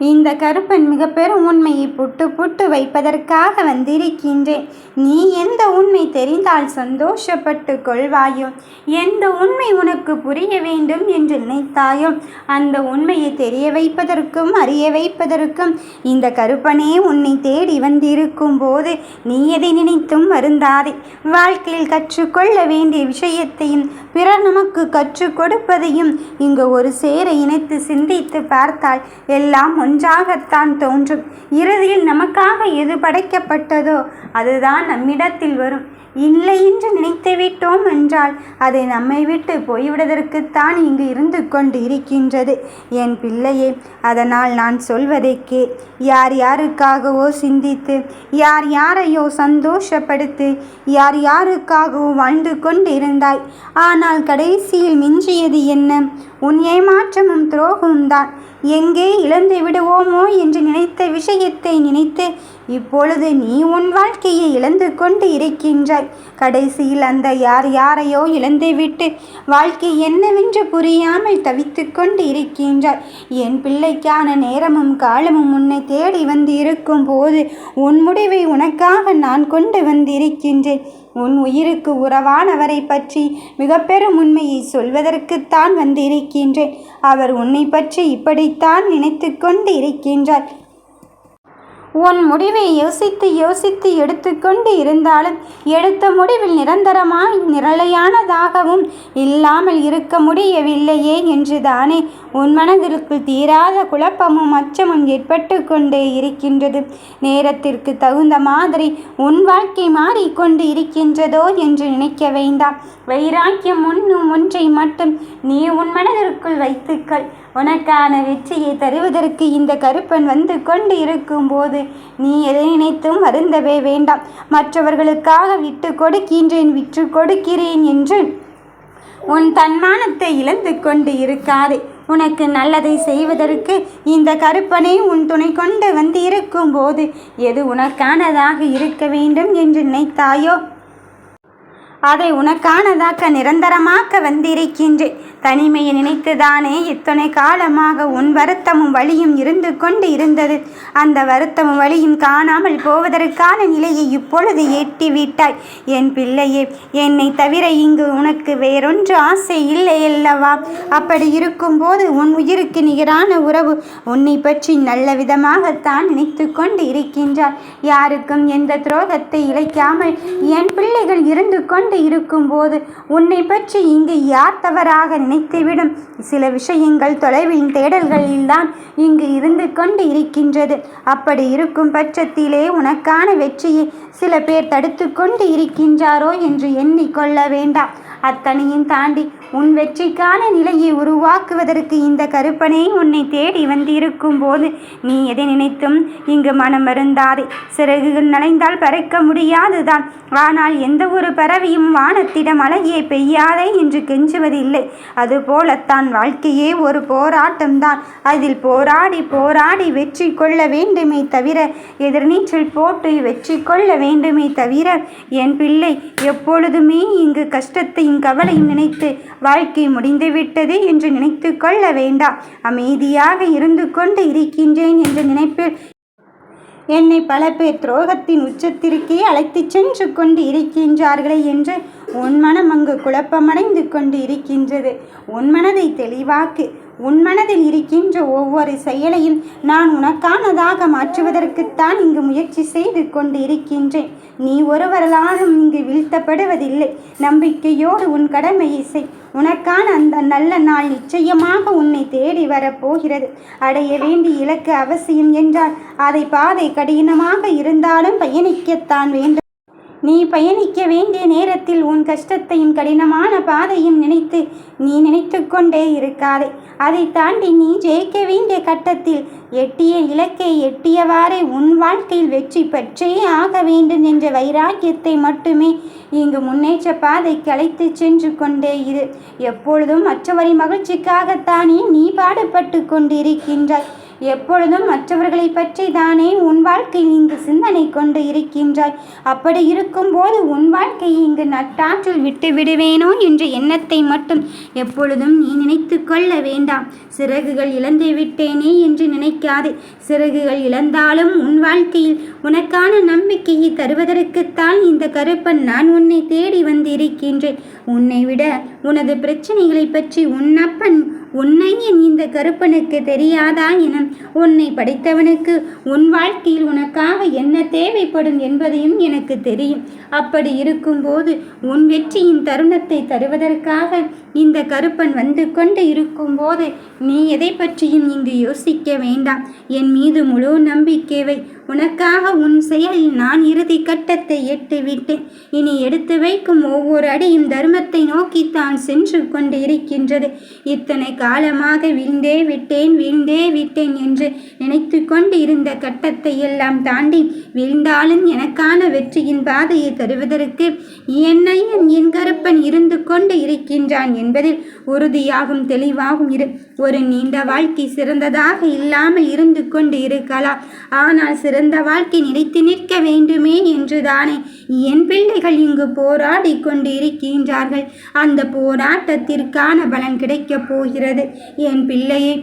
இந்த கருப்பன் மிக பெரும் உண்மையை புட்டு புட்டு வைப்பதற்காக வந்திருக்கின்றேன். நீ எந்த உண்மை தெரிந்தால் சந்தோஷப்பட்டு கொள்வாயோ? எந்த உண்மை உனக்கு புரிய வேண்டும் என்று நினைத்தாயோ? அந்த உண்மையை தெரிய வைப்பதற்கும் அறிய வைப்பதற்கும் இந்த கருப்பனே உன்னை தேடி வந்திருக்கும் போது நீ எதை நினைத்தும் வருந்தாதே. வாழ்க்கையில் கற்றுக்கொள்ள வேண்டிய விஷயத்தையும் பிறர் நமக்கு கற்றுக் கொடுப்பதையும் இங்கு ஒரு சேர இணைத்து சிந்தித்து பார்த்தால் எல்லாம் ஒன்றாகத்தான் தோன்றும். இறுதியில் நமக்காக எது படைக்கப்பட்டதோ அதுதான் நம்மிடத்தில் வரும். இல்லை என்று நினைத்து விட்டோம் என்றால் அதை நம்மை விட்டு போய்விடுவதற்குத்தான் இங்கு இருந்து கொண்டு இருக்கின்றது என் பிள்ளையே அதனால் நான் சொல்வதை கே யார் யாருக்காகவோ சிந்தித்து யார் யாரையோ சந்தோஷப்படுத்தி யார் யாருக்காகவோ வாழ்ந்து கொண்டு இருந்தாய் ஆனால் கடைசியில் மிஞ்சியது என்ன? உன் ஏமாற்றமும் துரோகமும் தான். எங்கே இழந்து விடுவோமோ என்று நினைத்த விஷயத்தை நினைத்து இப்பொழுது நீ உன் வாழ்க்கையை இழந்து கொண்டு இருக்கின்றாய். கடைசியில் அந்த யார் யாரையோ இழந்துவிட்டு வாழ்க்கை என்னவென்று புரியாமல் தவித்து கொண்டு இருக்கின்றாய். என் பிள்ளைக்கான நேரமும் காலமும் உன்னை தேடி வந்து இருக்கும் போது உன் முடிவை உனக்காக நான் கொண்டு வந்திருக்கின்றேன். உன் உயிருக்கு உறவானவரை பற்றி மிக பெரும் உண்மையை சொல்வதற்குத்தான் வந்திருக்கின்றேன். அவர் உன்னை பற்றி இப்படித்தான் நினைத்து கொண்டு இருக்கின்றார் உன் முடிவை யோசித்து யோசித்து எடுத்துக்கொண்டு இருந்தாலும் எடுத்த முடிவில் நிரந்தரமாய் நிரலையானதாகவும் இல்லாமல் இருக்க முடியவில்லையே என்று தானே உன் மனதிற்குள் தீராத குழப்பமும் அச்சமும் ஏற்பட்டு கொண்டே இருக்கின்றது. நேரத்திற்கு தகுந்த மாதிரி உன் வாழ்க்கை மாறிக்கொண்டு இருக்கின்றதோ என்று நினைக்க வேண்டாம். வைராக்கியம் ஒன்றும் ஒன்றை மட்டும் நீ உன் மனதிற்குள் வைத்துக்கள். உனக்கான வெற்றியை தருவதற்கு இந்த கருப்பன் வந்து கொண்டு இருக்கும்போது நீ எதை நினைத்தும் வருந்தவே வேண்டாம். மற்றவர்களுக்காக விட்டு கொடுக்கின்றேன் விற்று கொடுக்கிறேன் என்று உன் தன்மானத்தை இழந்து கொண்டு இருக்காதே. உனக்கு நல்லதை செய்வதற்கு இந்த கருப்பனை உன் துணை கொண்டு வந்து இருக்கும்போது எது உனக்கானதாக இருக்க வேண்டும் என்று நினைத்தாயோ? அதை உனக்கானதாக்க நிரந்தரமாக்க வந்திருக்கின்றேன் தனிமையை நினைத்துதானே இத்தனை காலமாக உன் வருத்தமும் வழியும் இருந்து கொண்டு இருந்தது. அந்த வருத்தமும் வழியும் காணாமல் போவதற்கான நிலையை இப்பொழுது எட்டிவிட்டாய். என் பிள்ளையே என்னை தவிர இங்கு உனக்கு வேறொன்று ஆசை இல்லை அல்லவா? அப்படி இருக்கும்போது உன் உயிருக்கு நிகரான உறவு உன்னை பற்றி நல்ல விதமாகத்தான் நினைத்து கொண்டு இருக்கின்றார். யாருக்கும் எந்த துரோகத்தை இழைக்காமல் என் பிள்ளைகள் இருந்து கொண்டு இருக்கும்போது உன்னை பற்றி இங்கு யார் தவறாக நினைத்துவிடும்? சில விஷயங்கள் தொலைவின் தேடல்களில்தான் இங்கு இருந்து கொண்டு இருக்கின்றது. அப்படி இருக்கும் பட்சத்திலே உனக்கான வெற்றியை சில பேர் தடுத்து கொண்டு இருக்கின்றாரோ என்று எண்ணிக்கொள்ள வேண்டாம். அத்தனையும் தாண்டி உன் வெற்றிக்கான நிலையை உருவாக்குவதற்கு இந்த கருப்பனே உன்னை தேடி வந்திருக்கும் போது நீ எதை நினைத்தும் இங்கு மனம் மருந்தாதே சிறகுகள் நனைந்தால் பறக்க முடியாதுதான். ஆனால் எந்த ஒரு பறவையும் வானத்திடம் அழகியை பெய்யாதே என்று கெஞ்சுவதில்லை. அதுபோலத்தான் வாழ்க்கையே ஒரு போராட்டம்தான். அதில் போராடி போராடி வெற்றி கொள்ள வேண்டுமே தவிர எதிர்நீச்சல் போட்டு வெற்றி கொள்ள வேண்டுமே தவிர என் பிள்ளை எப்பொழுதுமே இங்கு கஷ்டத்தை கவலையும் நினைத்து வாழ்க்கை முடிந்துவிட்டது என்று நினைத்து கொள்ள வேண்டாம். அமைதியாக இருந்து கொண்டு இருக்கின்றேன் என்ற நினைப்பில் என்னை பல பேர் துரோகத்தின் உச்சத்திற்கே அழைத்துச் சென்று கொண்டு இருக்கின்றார்களே என்று உன் மனம் அங்கு குழப்பமடைந்து கொண்டு இருக்கின்றது. உன் மனதை தெளிவாக்கு. உன் மனதில் இருக்கின்ற ஒவ்வொரு செயலையும் நான் உனக்கானதாக மாற்றுவதற்குத்தான் இங்கு முயற்சி செய்து கொண்டு இருக்கின்றேன் நீ ஒருவராலும் இங்கு வீழ்த்தப்படுவதில்லை. நம்பிக்கையோடு உன் கடமையை செய். உனக்கான அந்த நல்ல நாள் நிச்சயமாக உன்னை தேடி வரப்போகிறது. அடைய வேண்டிய இலக்கு அவசியம் என்றால் அதை பாதை கடினமாக இருந்தாலும் பயணிக்கத்தான் வேண்டும். நீ பயணிக்க வேண்டிய நேரத்தில் உன் கஷ்டத்தையும் கடினமான பாதையும் நினைத்து நீ நினைத்து கொண்டே இருக்காதே. அதை தாண்டி நீ ஜெயிக்க வேண்டிய கட்டத்தில் எட்டிய இலக்கை எட்டியவாறே உன் வாழ்க்கையில் வெற்றி பெற்றே ஆக வேண்டும் என்ற வைராக்கியத்தை மட்டுமே இங்கு முன்னேற்ற பாதைக்கு அழைத்து சென்று கொண்டே இரு. எப்பொழுதும் மற்றவரின் மகிழ்ச்சிக்காகத்தானே நீ பாடுபட்டு கொண்டிருக்கின்றாய். எப்பொழுதும் மற்றவர்களை பற்றி தானே உன் வாழ்க்கையில் இங்கு சிந்தனை கொண்டு இருக்கின்றாய்? அப்படி இருக்கும்போது உன் வாழ்க்கையை இங்கு நட்டாற்றில் விட்டு விடுவேனோ என்ற எண்ணத்தை மட்டும் எப்பொழுதும் நீ நினைத்து கொள்ள வேண்டாம். சிறகுகள் இழந்து விட்டேனே என்று நினைக்காதே. சிறகுகள் இழந்தாலும் உன் வாழ்க்கையில் உனக்கான நம்பிக்கையை தருவதற்குத்தான் இந்த கருப்பன் நான் உன்னை தேடி வந்திருக்கின்றேன். உன்னை விட உனது பிரச்சனைகளை பற்றி உன் அப்பன் உன்னை என் இந்த கருப்பனுக்கு தெரியாதா என உன்னை படித்தவனுக்கு உன் வாழ்க்கையில் உனக்காக என்ன தேவைப்படும் என்பதையும் எனக்கு தெரியும். அப்படி இருக்கும்போது உன் வெற்றியின் தருணத்தை தருவதற்காக இந்த கருப்பன் வந்து கொண்டு இருக்கும்போது நீ எதை பற்றியும் இங்கு யோசிக்க வேண்டாம். என் மீது முழு நம்பிக்கைவை உனக்காக உன் செயலில் நான் இறுதி கட்டத்தை எட்டு விட்டேன் இனி எடுத்து வைக்கும் ஒவ்வொரு அடியும் தர்மத்தை நோக்கித்தான் சென்று கொண்டு இருக்கின்றது இத்தனை காலமாக வீழ்ந்தே விட்டேன் வீழ்ந்தே விட்டேன் என்று நினைத்து கொண்டு இருந்த கட்டத்தை எல்லாம் தாண்டி வீழ்ந்தாலும் எனக்கான வெற்றியின் பாதையை தருவதற்கு என்னை என் கருப்பன் இருந்து கொண்டு இருக்கின்றான் என்பதில் உறுதியாகும் தெளிவாகும் இரு. ஒரு நீண்ட வாழ்க்கை சிறந்ததாக இல்லாமல் இருந்து கொண்டு இருக்கலாம். ஆனால் சிற சிறந்த வாழ்க்கை நினைத்து நிற்க வேண்டுமே என்றுதானே. என் பிள்ளைகள் இங்கு போராடி கொண்டு இருக்கின்றார்கள் அந்த போராட்டத்திற்கான பலன் கிடைக்கப் போகிறது. என் பிள்ளையை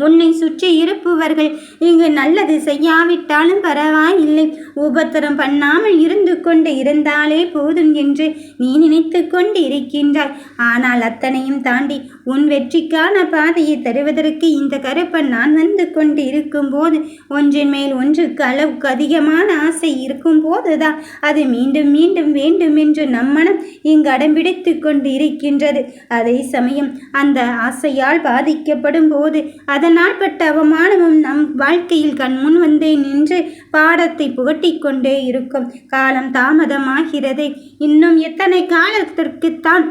உன்னை சுற்றி இருப்பவர்கள் இங்கு நல்லது செய்யாவிட்டாலும் பரவாயில்லை. உபத்திரம் பண்ணாமல் இருந்து கொண்டு இருந்தாலே போதும் என்று நீ நினைத்து கொண்டு இருக்கின்றாய் ஆனால் அத்தனையும் தாண்டி உன் வெற்றிக்கான பாதையை தருவதற்கு இந்த கருப்பன் நான் வந்து கொண்டு இருக்கும்போது ஒன்றின் மேல் ஒன்றுக்கு அளவுக்கு அதிகமான ஆசை இருக்கும் போதுதான் அது மீண்டும் மீண்டும் வேண்டும் என்று நம் மனம் இங்கு அடம்பிடித்து கொண்டு இருக்கின்றது அதே சமயம் அந்த ஆசையால் பாதிக்கப்படும் போது அதனால் பட்ட அவமானமும் நம் வாழ்க்கையில் கண் முன் வந்தே நின்று பாடத்தை புகட்டிக் கொண்டே இருக்கும். காலம் தாமதமாகிறதே. இன்னும் எத்தனை காலத்திற்குத்தான்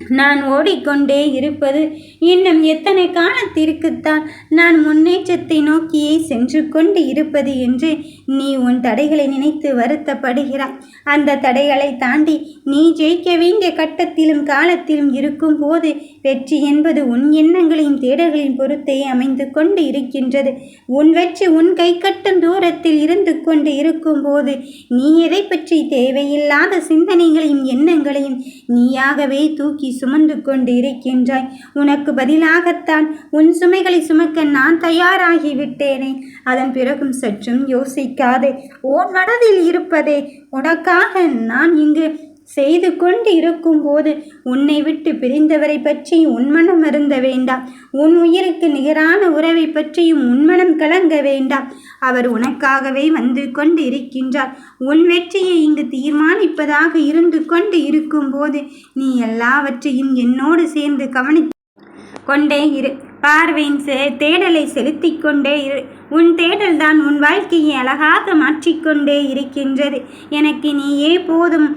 நான் ஓடிக்கொண்டே இருப்பது இன்னும் எத்தனை காலத்திற்குத்தான்? நான் முன்னேற்றத்தை நோக்கியே சென்று கொண்டு இருப்பது என்று நீ உன் தடைகளை நினைத்து வருத்தப்படுகிறாய். அந்த தடைகளை தாண்டி நீ ஜெயிக்க வேண்டிய கட்டத்திலும் காலத்திலும் இருக்கும் போது வெற்றி என்பது உன் எண்ணங்களையும் தேடல்களின் பொறுத்தே அமைந்து கொண்டு இருக்கின்றது. உன் வெற்றி உன் கை கட்டும் தூரத்தில் இருந்து கொண்டு இருக்கும் போது நீ எதை பற்றி தேவையில்லாத சிந்தனைகளையும் எண்ணங்களையும் நீயாகவே தூக்கி தூக்கி சுமந்து கொண்டு இருக்கின்றாய். உனக்கு பதிலாகத்தான் உன் சுமைகளை சுமக்க நான் தயாராகிவிட்டேனே அதன் பிறகும் சற்றும் யோசிக்காதே. உன் மனதில் இருப்பதே. உனக்காக நான் இங்கு செய்து கொண்டு இருக்கும்போது உன்னை விட்டு பிரிந்தவரை பற்றி உன்மனம் அருந்த வேண்டாம். உன் உயிருக்கு நிகரான உறவை பற்றியும் உன்மனம் கலங்க வேண்டாம். அவர் உனக்காகவே வந்து கொண்டு இருக்கின்றார். உன் வெற்றியை இங்கு தீர்மானிப்பதாக இருந்து கொண்டு இருக்கும்போது நீ எல்லாவற்றையும் என்னோடு சேர்ந்து கவனி கொண்டே இரு. பார்வையின் தேடலை செலுத்தி கொண்டே இரு. உன் தேடல்தான் உன் வாழ்க்கையை அழகாக மாற்றிக்கொண்டே இருக்கின்றது. எனக்கு நீயே போதும்.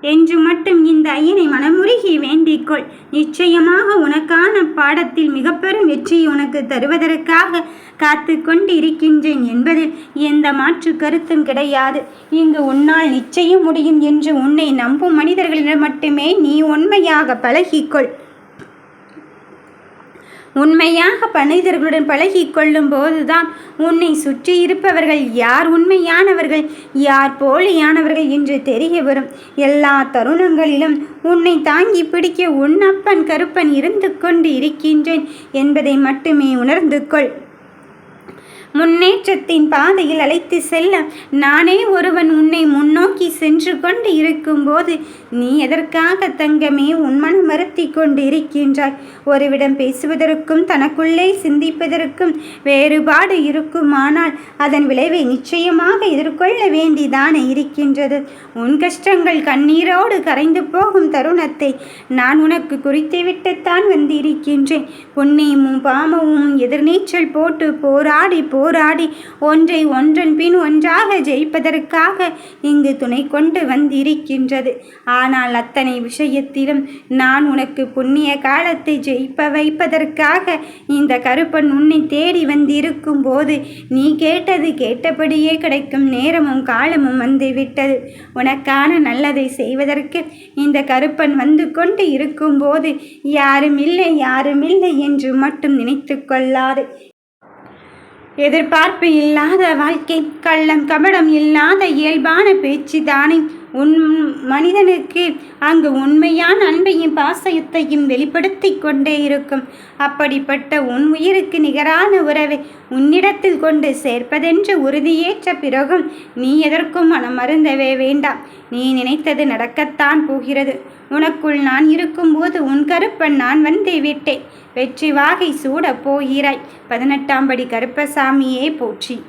என்று மட்டும் இந்த ஐயனை மனமுருகி வேண்டிக்கொள். நிச்சயமாக உனக்கான பாடத்தில் மிக பெரும் வெற்றியை உனக்கு தருவதற்காக காத்து கொண்டு இருக்கின்றேன் என்பதில் எந்த மாற்று கருத்தும் கிடையாது. இங்கு உன்னால் நிச்சயம் முடியும் என்று உன்னை நம்பும் மனிதர்களிடம் மட்டுமே நீ உண்மையாக பழகிக்கொள். உண்மையாக மனிதர்களுடன் பழகி கொள்ளும் போதுதான் உன்னை சுற்றி இருப்பவர்கள் யார்? உண்மையானவர்கள் யார்? போலியானவர்கள் என்று தெரிய வரும். எல்லா தருணங்களிலும் உன்னை தாங்கி பிடிக்க உன்னப்பன் கருப்பன் இருந்து கொண்டு இருக்கின்றேன் என்பதை மட்டுமே உணர்ந்து கொள். முன்னேற்றத்தின் பாதையில் அழைத்து செல்ல நானே ஒருவன் உன்னை முன்னோக்கி சென்று கொண்டு இருக்கும்போது நீ எதற்காக தங்கமே உன் மனம் வருத்தி கொண்டு இருக்கின்றாய் ஒருவிடம் பேசுவதற்கும் தனக்குள்ளே சிந்திப்பதற்கும் வேறுபாடு இருக்குமானால் அதன் விளைவை நிச்சயமாக எதிர்கொள்ள வேண்டிதானே இருக்கின்றது. உன் கஷ்டங்கள் கண்ணீரோடு கரைந்து போகும் தருணத்தை நான் உனக்கு குறித்துவிட்டுத்தான் வந்திருக்கின்றேன். பொன்னையும் பாமவும் எதிர்நீச்சல் போட்டு போராடி போ போராடி ஒன்றை ஒன்றன் பின் ஒன்றாக ஜெயிப்பதற்காக இங்கு துணை கொண்டு வந்திருக்கின்றது. ஆனால் அத்தனை விஷயத்திலும் நான் உனக்கு புண்ணிய காலத்தை ஜெயிப்ப வைப்பதற்காக இந்த கருப்பன் உன்னை தேடி வந்திருக்கும் போது நீ கேட்டது கேட்டபடியே கிடைக்கும் நேரமும் காலமும் வந்துவிட்டது. உனக்கான நல்லதை செய்வதற்கு இந்த கருப்பன் வந்து கொண்டு இருக்கும்போது யாரும் இல்லை யாரும் இல்லை என்று மட்டும் நினைத்து கொள்ளாது. எதிர்பார்ப்பு இல்லாத வாழ்க்கை கள்ளம் கபடம் இல்லாத இயல்பான பேச்சு தானே உன் மனிதனுக்கு அங்கு உண்மையான அன்பையும் பாசத்தையும் வெளிப்படுத்தி கொண்டே இருக்கும். அப்படிப்பட்ட உன் உயிருக்கு நிகரான உறவை உன்னிடத்தில் கொண்டு சேர்ப்பதென்று உறுதியேற்ற பிறகும் நீ எதற்கும் மனம் மருந்தவே வேண்டாம். நீ நினைத்தது நடக்கத்தான் போகிறது. உனக்குள் நான் இருக்கும்போது உன் கருப்பன் நான் வந்து விட்டேன். வெற்றி வாகை சூடப் போகிறாய். பதினெட்டாம் படி கருப்பசாமியே போற்றி.